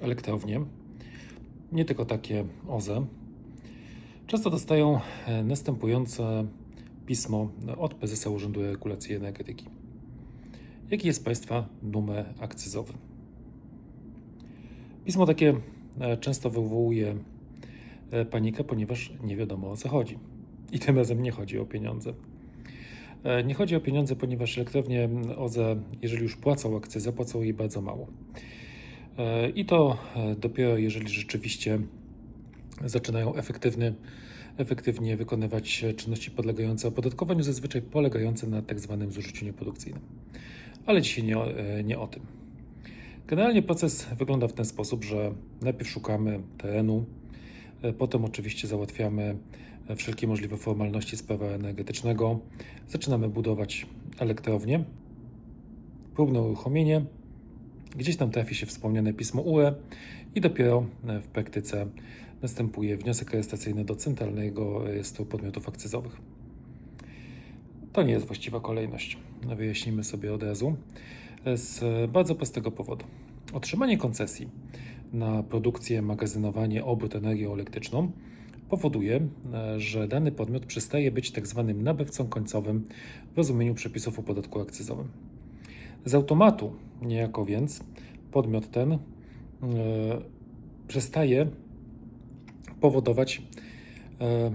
elektrownie, nie tylko takie OZE, często dostają e, następujące pismo od prezesa Urzędu Regulacji Energetyki. Jaki jest Państwa numer akcyzowy? Pismo takie e, często wywołuje e, panikę, ponieważ nie wiadomo o co chodzi. I tym razem nie chodzi o pieniądze. Nie chodzi o pieniądze, ponieważ elektrownie OZE, jeżeli już płacą akcyzę, płacą jej bardzo mało. I to e, dopiero jeżeli rzeczywiście zaczynają efektywny, efektywnie wykonywać czynności podlegające opodatkowaniu, zazwyczaj polegające na tak zwanym zużyciu nieprodukcyjnym. Ale dzisiaj nie, e, nie o tym. Generalnie proces wygląda w ten sposób, że najpierw szukamy terenu, e, potem oczywiście załatwiamy wszelkie możliwe formalności z prawa energetycznego, zaczynamy budować elektrownię, próbne uruchomienie, gdzieś tam trafi się wspomniane pismo UE i dopiero e, w praktyce następuje wniosek rejestracyjny do Centralnego Rejestru Podmiotów Akcyzowych. To nie jest właściwa kolejność. Wyjaśnimy sobie od razu. Z bardzo prostego powodu. Otrzymanie koncesji na produkcję, magazynowanie, obrót energią elektryczną powoduje, e, że dany podmiot przestaje być tak zwanym nabywcą końcowym w rozumieniu przepisów o podatku akcyzowym. Z automatu, niejako więc, podmiot ten e, przestaje powodować e,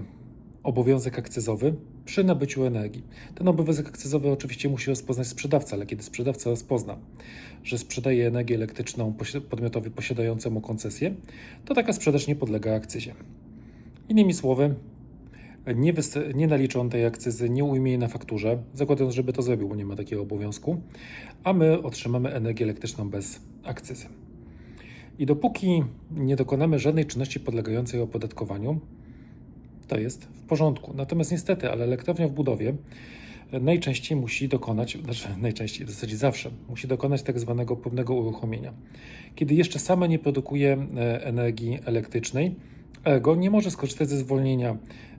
obowiązek akcyzowy przy nabyciu energii. Ten obowiązek akcyzowy oczywiście musi rozpoznać sprzedawca, ale kiedy sprzedawca rozpozna, że sprzedaje energię elektryczną podmiotowi posiadającemu koncesję, to taka sprzedaż nie podlega akcyzie. Innymi słowy, nie, nie naliczy on tej akcyzy, nie ujmie jej na fakturze, zakładając, żeby to zrobił, bo nie ma takiego obowiązku, a my otrzymamy energię elektryczną bez akcyzy. I dopóki nie dokonamy żadnej czynności podlegającej opodatkowaniu, to jest w porządku. Natomiast niestety, ale elektrownia w budowie e, najczęściej musi dokonać, znaczy najczęściej, w zasadzie zawsze, musi dokonać tak zwanego próbnego uruchomienia. Kiedy jeszcze sama nie produkuje e, energii elektrycznej, ergo nie może skorzystać ze zwolnienia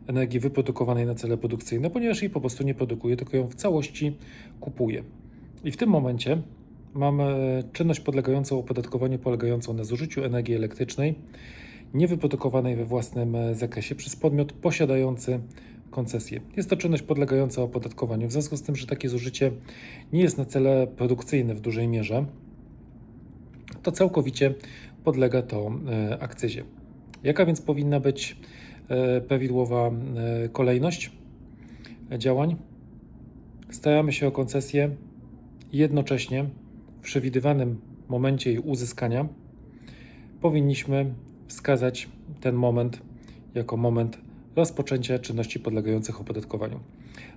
energii wyprodukowanej na cele produkcyjne, ponieważ jej po prostu nie produkuje, tylko ją w całości kupuje. I w tym momencie mamy czynność podlegającą opodatkowaniu, polegającą na zużyciu energii elektrycznej niewyprodukowanej we własnym e, zakresie przez podmiot posiadający koncesję. Jest to czynność podlegająca opodatkowaniu, w związku z tym, że takie zużycie nie jest na cele produkcyjne w dużej mierze, to całkowicie podlega to e, akcyzie. Jaka więc powinna być e, prawidłowa e, kolejność działań? Staramy się o koncesję jednocześnie w przewidywanym momencie jej uzyskania powinniśmy wskazać ten moment jako moment rozpoczęcia czynności podlegających opodatkowaniu.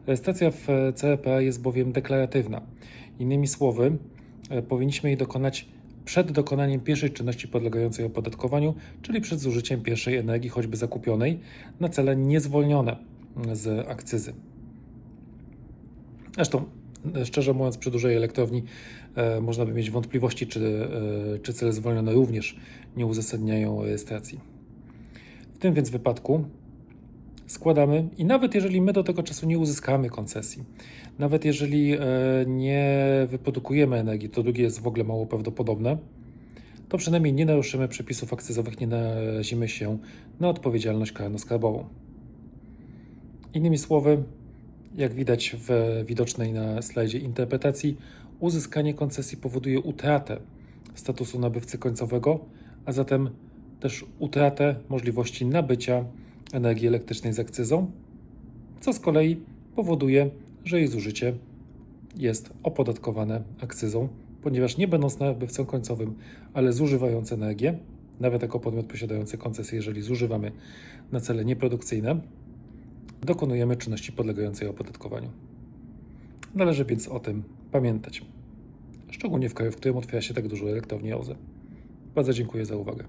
Rejestracja w CEP jest bowiem deklaratywna. Innymi słowy, e, powinniśmy jej dokonać przed dokonaniem pierwszej czynności podlegającej opodatkowaniu, czyli przed zużyciem pierwszej energii, choćby zakupionej, na cele niezwolnione z akcyzy. Zresztą, e, szczerze mówiąc, przy dużej elektrowni e, można by mieć wątpliwości, czy, e, czy cele zwolnione również nie uzasadniają rejestracji. W tym więc wypadku składamy i nawet jeżeli my do tego czasu nie uzyskamy koncesji, nawet jeżeli e, nie wyprodukujemy energii, to drugie jest w ogóle mało prawdopodobne, to przynajmniej nie naruszymy przepisów akcyzowych, nie narazimy się na odpowiedzialność karno-skarbową. Innymi słowy, jak widać w widocznej na slajdzie interpretacji, uzyskanie koncesji powoduje utratę statusu nabywcy końcowego, a zatem też utratę możliwości nabycia energii elektrycznej z akcyzą, co z kolei powoduje, że jej zużycie jest opodatkowane akcyzą, ponieważ nie będąc nabywcą końcowym, ale zużywając energię, nawet jako podmiot posiadający koncesję, jeżeli zużywamy na cele nieprodukcyjne, dokonujemy czynności podlegającej opodatkowaniu. Należy więc o tym pamiętać. Szczególnie w kraju, w którym otwiera się tak dużo elektrowni OZE. Bardzo dziękuję za uwagę.